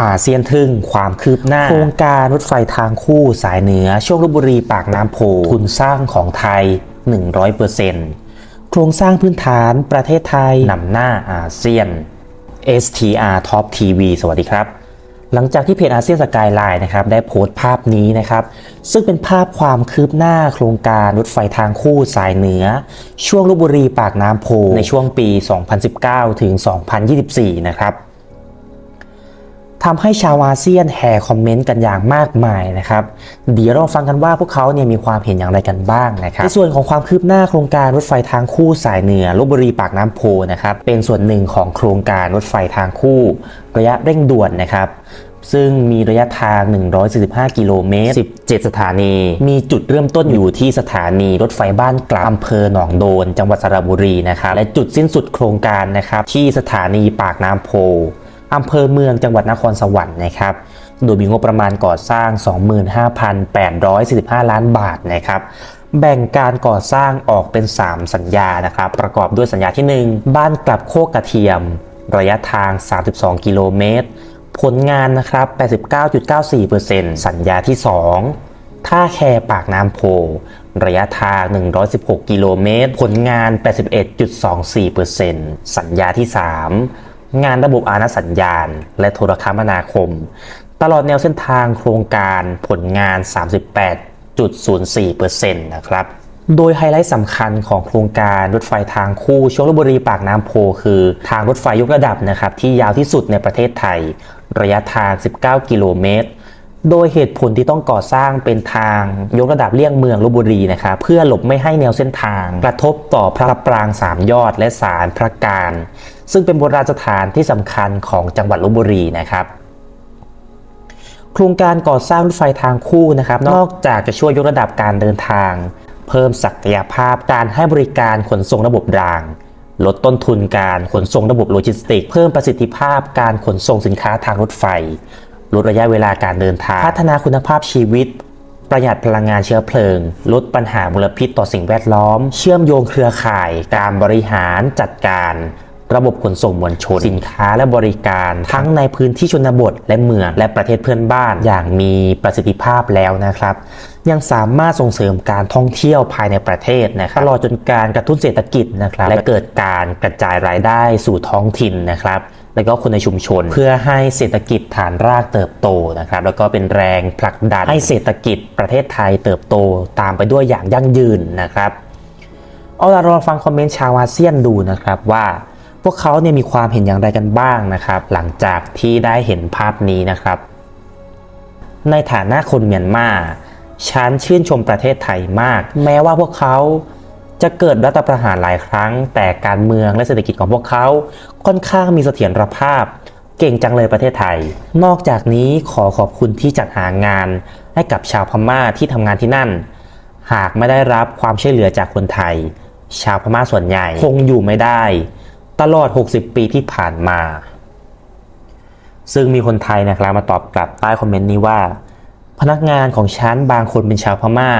อาเซียนทึ่งความคืบหน้า โครงการรถไฟทางคู่สายเหนือ ช่วงลบบุรีปากน้ำโพทุนสร้างของไทย 100%โครงสร้างพื้นฐานประเทศไทยนำหน้าอาเซียน STR Top TV สวัสดีครับ หลังจากที่เพจอาเซียนสกายไลน์นะครับได้โพสต์ภาพนี้นะครับ ซึ่งเป็นภาพความคืบหน้าโครงการรถไฟทางคู่สายเหนือ ช่วงลบบุรีปากน้ำโพในช่วงปี 2019 ถึง 2024 นะครับ ทำให้ชาวอาเซียนแห่คอมเมนต์กันอย่างมากมายนะครับ เดี๋ยวเราฟังกันว่าพวกเขาเนี่ยมีความเห็นอย่างไรกันบ้างนะครับในส่วนของความคืบหน้าโครงการรถไฟทางคู่สายเหนือลบบุรีปากน้ำโพนะครับเป็นส่วนหนึ่งของโครงการรถไฟทางคู่ ระยะเร่งด่วนนะครับซึ่งมีระยะทาง 145 กิโลเมตร 17 สถานี มีจุดเริ่มต้นอยู่ที่สถานีรถไฟบ้านกลางอำเภอหนองโดน จังหวัดสระบุรีนะครับ และจุดสิ้นสุดโครงการนะครับ ที่สถานีปากน้ำโพ อำเภอเมืองจังหวัดนครสวรรค์นะครับ โดยมีงบประมาณก่อสร้าง 25,845 ล้านบาทนะครับแบ่งการก่อสร้างออกเป็น 3 สัญญานะครับ ประกอบด้วยสัญญาที่ 1 บ้านกลับโคกกระเทียม ระยะทาง 32 กิโลเมตร ผลงานนะครับ 89.94%สัญญาที่ 2 ท่าแคปากน้ำโพ ระยะทาง 116 กิโลเมตร ผลงาน 81.24%สัญญาที่ 3 งานระบบอาณาสัญญาณ และโทรคมนาคม ตลอดแนวเส้นทางโครงการผลงาน 38.04%นะครับ โดยไฮไลท์สำคัญของโครงการรถไฟทางคู่ช่วงลบบุรีปากน้ำโพ คือทางรถไฟยกระดับนะครับที่ยาวที่สุดในประเทศไทย ระยะทาง 19 กิโลเมตร โดยเหตุผลที่ต้องก่อสร้างเป็นทางยกระดับเลี่ยงเมืองลบบุรีนะครับเพื่อหลบไม่ให้แนวเส้นทาง กระทบต่อพระปรางสามยอดและศาลพระการ ซึ่งเป็นโบราณสถานที่สำคัญของจังหวัดลบบุรีนะครับโครงการก่อสร้างรถไฟทางคู่นะครับ นอกจากจะช่วยยกระดับการเดินทาง เพิ่มศักยภาพการให้บริการขนส่งระบบราง ลดต้นทุนการขนส่งระบบโลจิสติก เพิ่มประสิทธิภาพการขนส่งสินค้าทางรถไฟ ลดระยะเวลาการเดินทาง พัฒนาคุณภาพชีวิต ประหยัดพลังงานเชื้อเพลิง ลดปัญหามลพิษต่อสิ่งแวดล้อม เชื่อมโยงเครือข่าย การบริหารจัดการ ระบบขนส่งมวลชน สินค้าและบริการ ทั้งในพื้นที่ชนบทและเมืองและประเทศเพื่อนบ้านอย่างมีประสิทธิภาพแล้วนะครับยังสามารถส่งเสริมการท่องเที่ยวภายในประเทศนะครับตลอดจนการกระตุ้นเศรษฐกิจนะครับ และเกิดการกระจายรายได้สู่ท้องถิ่นนะครับ แล้วก็คนในชุมชน เพื่อให้เศรษฐกิจฐานรากเติบโตนะครับแล้วก็เป็นแรงผลักดันให้เศรษฐกิจประเทศไทยเติบโตตามไปด้วยอย่างยั่งยืนนะครับเอาล่ะเราลองฟังคอมเมนต์ชาวอาเซียนดูนะครับว่าพวกเขาเนี่ยมีความเห็นอย่างไรกันบ้างนะครับ หลังจากที่ได้เห็นภาพนี้นะครับ ในฐานะคนเมียนมาฉันชื่นชมประเทศไทยมาก แม้ว่าพวกเขา จะเกิดรัฐประหารหลายครั้ง แต่การเมืองและเศรษฐกิจของพวกเขาค่อนข้างมีเสถียรภาพ เก่งจังเลยประเทศไทย นอกจากนี้ขอขอบคุณที่จัดหางานให้กับชาวพม่าที่ทำงานที่นั่น หากไม่ได้รับความช่วยเหลือจากคนไทย ชาวพม่าส่วนใหญ่คงอยู่ไม่ได้ ตลอด 60 ปีที่ผ่านมา ซึ่งมีคนไทยนะครับมาตอบกลับใต้คอมเมนต์นี้ว่า พนักงานของฉันบางคนเป็นชาวพม่า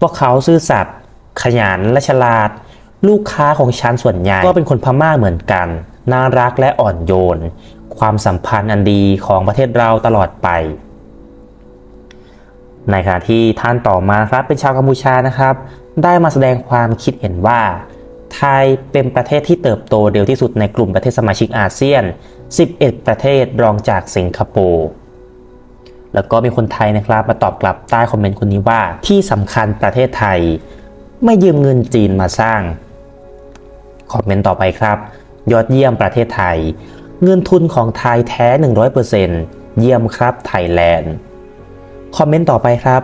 พวกเขาซื่อสัตย์ ขยันและฉลาด ลูกค้าของฉันส่วนใหญ่ก็เป็นคนพม่าเหมือนกัน น่ารักและอ่อนโยน ความสัมพันธ์อันดีของประเทศเราตลอดไปในขณะที่ท่านต่อมาครับเป็นชาวกัมพูชานะครับ ได้มาแสดงความคิดเห็นว่า ไทยเป็นประเทศที่เติบโตเร็วที่สุดในกลุ่มประเทศสมาชิกอาเซียน 11 ประเทศรองจากสิงคโปร์แล้วก็มีคนไทยนะครับมาตอบกลับใต้คอมเมนต์คนนี้ว่าที่สำคัญประเทศไทย ไม่ยืมเงินจีนมาสร้าง คอมเมนต์ต่อไปครับ ยอดเยี่ยมประเทศไทย เงินทุนของไทยแท้ 100%เยี่ยมครับไทยแลนด์ คอมเมนต์ต่อไปครับ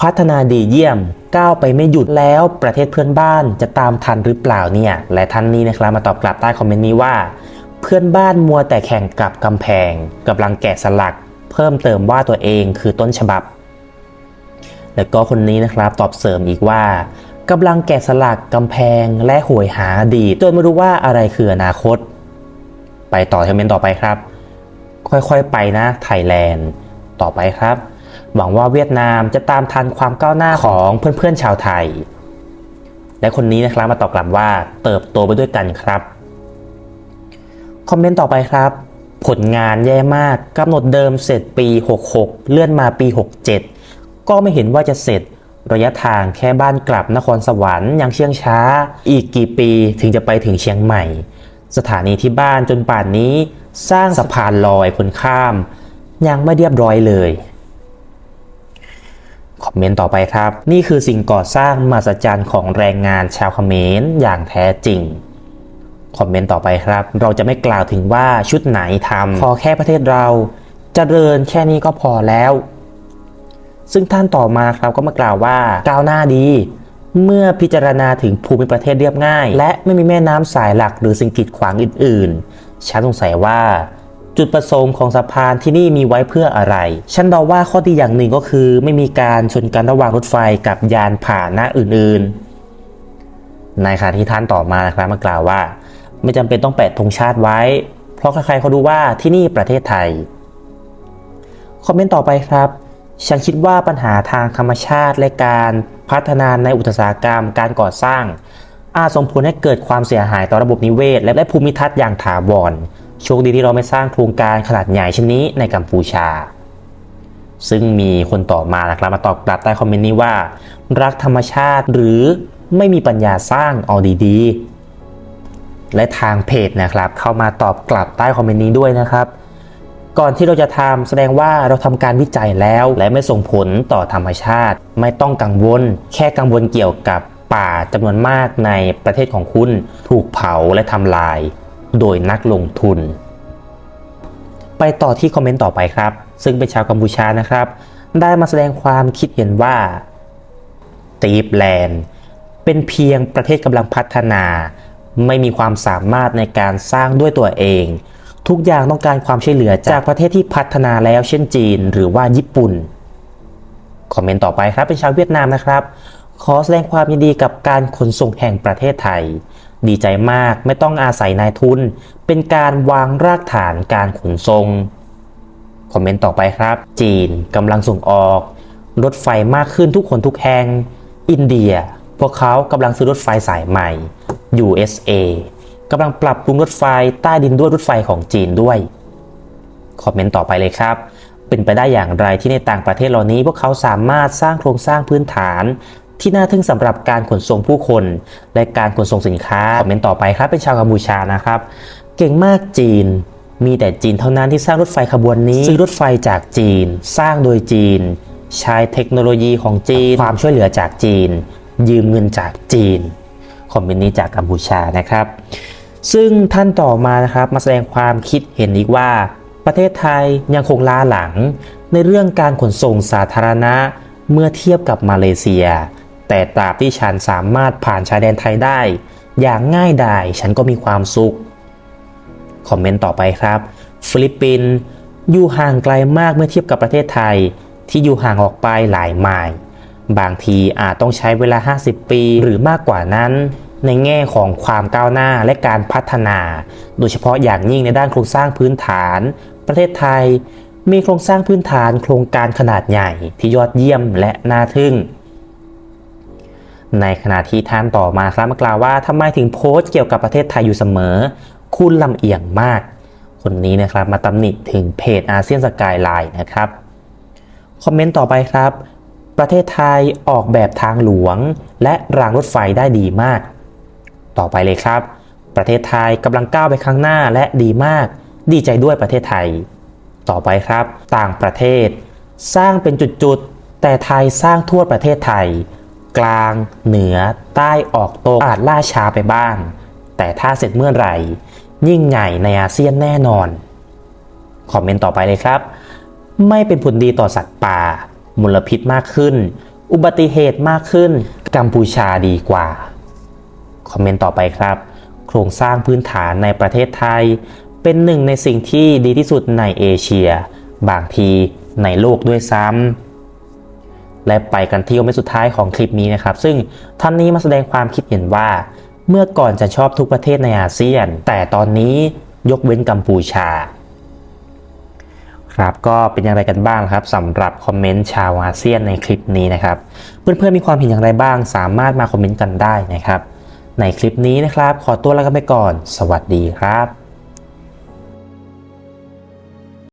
พัฒนาดีเยี่ยมก้าวไปไม่หยุดแล้วประเทศเพื่อนบ้านจะตามทันหรือเปล่าเนี่ย และท่านนี้นะครับมาตอบกลับใต้คอมเมนต์นี้ว่า เพื่อนบ้านมัวแต่แข่งกับกำแพงกำลังแกะสลัก เพิ่มเติมว่าตัวเองคือต้นฉบับ แล้วก็คนนี้นะครับตอบเสริมอีกว่า กำลังแกะสลักกำแพงและหวยหาอดีตจนไม่รู้ว่าอะไรคืออนาคต ไปต่อคอมเมนต์ต่อไปครับ ค่อยๆไปนะไทยแลนด์ต่อไปครับ หวังว่าเวียดนามจะตามทันความก้าวหน้าของเพื่อนๆชาวไทย และคนนี้นะครับมาตอบกลับว่าเติบโตไปด้วยกันครับคอมเมนต์ต่อไปครับ ผลงานแย่มากกำหนดเดิมเสร็จปี 66 เลื่อนมาปี 67 ก็ไม่เห็นว่าจะเสร็จ ระยะทางแค่บ้านกลับนครสวรรค์ยังเชื่องช้า อีกกี่ปีถึงจะไปถึงเชียงใหม่ สถานีที่บ้านจนป่านนี้ สร้างสะพานลอยคนข้าม ยังไม่เรียบร้อยเลยคอมเมนต์ต่อไปครับ นี่คือสิ่งก่อสร้างมหัศจรรย์ของแรงงานชาวเขมรอย่างแท้จริงคอมเมนต์ต่อไปครับ เราจะไม่กล่าวถึงว่าชุดไหนทำขอแค่ประเทศเราจเจริญแค่นี้ก็พอแล้ว ซึ่งท่านต่อมาครับก็มากล่าวว่าก้าวหน้าดี เมื่อพิจารณาถึงภูมิประเทศเรียบง่าย และไม่มีแม่น้ำสายหลักหรือสิ่งกีดขวางอื่นๆฉันสงสัยว่าจุดประสงค์ของสะพานที่นี่มีไว้เพื่ออะไร ฉันเดาว่าข้อดีอย่างหนึ่งก็คือ ไม่มีการชนกันระหว่างรถไฟกับยานผ่านหนะอื่นๆ ในขณะที่ท่านต่อมานะครับมากล่าวว่า ไม่จำเป็นต้องแปะธงชาติไว้ เพราะใครๆเขารู้ว่าที่นี่ประเทศไทย คอมเมนต์ต่อไปครับ ฉันคิดว่าปัญหาทางธรรมชาติและการพัฒนาในอุตสาหกรรม การก่อสร้าง อาจส่งผลให้เกิดความเสียหายต่อระบบนิเวศ และภูมิทัศน์อย่างถาวรโชคดีที่เราไม่สร้างโครงการขนาดใหญ่เช่นนี้ในกัมพูชา ซึ่งมีคนต่อมานะครับมาตอบกลับใต้คอมเมนต์นี้ว่า รักธรรมชาติหรือไม่มีปัญญาสร้างเอาดีๆและทางเพจนะครับ เข้ามาตอบกลับใต้คอมเมนต์นี้ด้วยนะครับ ก่อนที่เราจะทำแสดงว่าเราทำการวิจัยแล้ว และไม่ส่งผลต่อธรรมชาติ ไม่ต้องกังวล แค่กังวลเกี่ยวกับป่าจำนวนมากในประเทศของคุณถูกเผาและทำลาย โดยนักลงทุน ไปต่อที่คอมเมนต์ต่อไปครับ ซึ่งเป็นชาวกัมพูชานะครับ ได้มาแสดงความคิดเห็นว่าตีฟแลนด์เป็นเพียงประเทศกำลังพัฒนา ไม่มีความสามารถในการสร้างด้วยตัวเอง ทุกอย่างต้องการความช่วยเหลือจากประเทศที่พัฒนาแล้วเช่นจีน หรือว่าญี่ปุ่น คอมเมนต์ต่อไปครับเป็นชาวเวียดนามนะครับ ขอแสดงความยินดีกับการขนส่งแห่งประเทศไทย ดีใจมากไม่ต้องอาศัยนายทุน เป็นการวางรากฐานการขนส่งคอมเมนต์ต่อไปครับ จีนกำลังส่งออก รถไฟมากขึ้นทุกคนทุกแห่งอินเดีย พวกเขากำลังซื้อรถไฟสายใหม่ USA กำลังปรับปรุงรถไฟใต้ดินด้วยรถไฟของจีนด้วย คอมเมนต์ต่อไปเลยครับ เป็นไปได้อย่างไรที่ในต่างประเทศเหล่านี้ พวกเขาสามารถสร้างโครงสร้างพื้นฐาน ที่น่าทึ่งสำหรับการขนส่งผู้คน และการขนส่งสินค้า คอมเมนต์ต่อไปครับเป็นชาวกัมพูชานะครับ เก่งมากจีน มีแต่จีนเท่านั้นที่สร้างรถไฟขบวนนี้ซื้อรถไฟจากจีน สร้างโดยจีน ใช้เทคโนโลยีของจีน ความช่วยเหลือจากจีน ยืมเงินจากจีนคอมเมนต์นี้จากกัมพูชานะครับ ซึ่งท่านต่อมานะครับมาแสดงความคิดเห็นอีกว่า ประเทศไทยยังคงล้าหลัง ในเรื่องการขนส่งสาธารณะเมื่อเทียบกับมาเลเซีย แต่ตราบที่ฉันสามารถผ่านชายแดนไทยได้ อย่างง่ายดายฉันก็มีความสุข คอมเมนต์ต่อไปครับ ฟิลิปปินส์อยู่ห่างไกลมากเมื่อเทียบกับประเทศไทย ที่อยู่ห่างออกไปหลายไมล์บางทีอาจต้องใช้เวลา 50 ปีหรือมากกว่านั้น ในแง่ของความก้าวหน้าและการพัฒนา โดยเฉพาะอย่างยิ่งในด้านโครงสร้างพื้นฐาน ประเทศไทย มีโครงสร้างพื้นฐานโครงการขนาดใหญ่ที่ยอดเยี่ยมและน่าทึ่ง ในขณะที่ท่านต่อมาครับมากล่าวว่าทำไมถึงโพสต์เกี่ยวกับประเทศไทยอยู่เสมอ คุณลำเอียงมาก คนนี้นะครับมาตำหนิถึงเพจอาเซียนสกายไลน์นะครับคอมเมนต์ต่อไปครับ ประเทศไทยออกแบบทางหลวง และรางรถไฟได้ดีมาก ต่อไปเลยครับ ประเทศไทยกำลังก้าวไปข้างหน้าและดีมาก ดีใจด้วยประเทศไทย ต่อไปครับ ต่างประเทศ สร้างเป็นจุดๆ แต่ไทยสร้างทั่วประเทศไทย กลาง เหนือ ใต้ออกตกอาจล่าช้าไปบ้าง แต่ถ้าเสร็จเมื่อไหร่ ยิ่งใหญ่ในอาเซียนแน่นอน คอมเมนต์ต่อไปเลยครับ ไม่เป็นผลดีต่อสัตว์ป่า มลพิษมากขึ้น อุบัติเหตุมากขึ้น กัมพูชาดีกว่า คอมเมนต์ต่อไปครับ โครงสร้างพื้นฐานในประเทศไทย เป็นหนึ่งในสิ่งที่ดีที่สุดในเอเชีย บางทีในโลกด้วยซ้ำและไปกันที่คอมเมนต์สุดท้ายของคลิปนี้นะครับ ซึ่งท่านนี้มาแสดงความคิดเห็นว่า เมื่อก่อนจะชอบทุกประเทศในอาเซียน แต่ตอนนี้ยกเว้นกัมพูชาครับก็เป็นอย่างไรกันบ้างครับสำหรับคอมเมนต์ชาวอาเซียนในคลิปนี้นะครับ เพื่อนๆมีความเห็นอย่างไรบ้าง สามารถมาคอมเมนต์กันได้นะครับ ในคลิปนี้นะครับ ขอตัวลากันไปก่อน สวัสดีครับ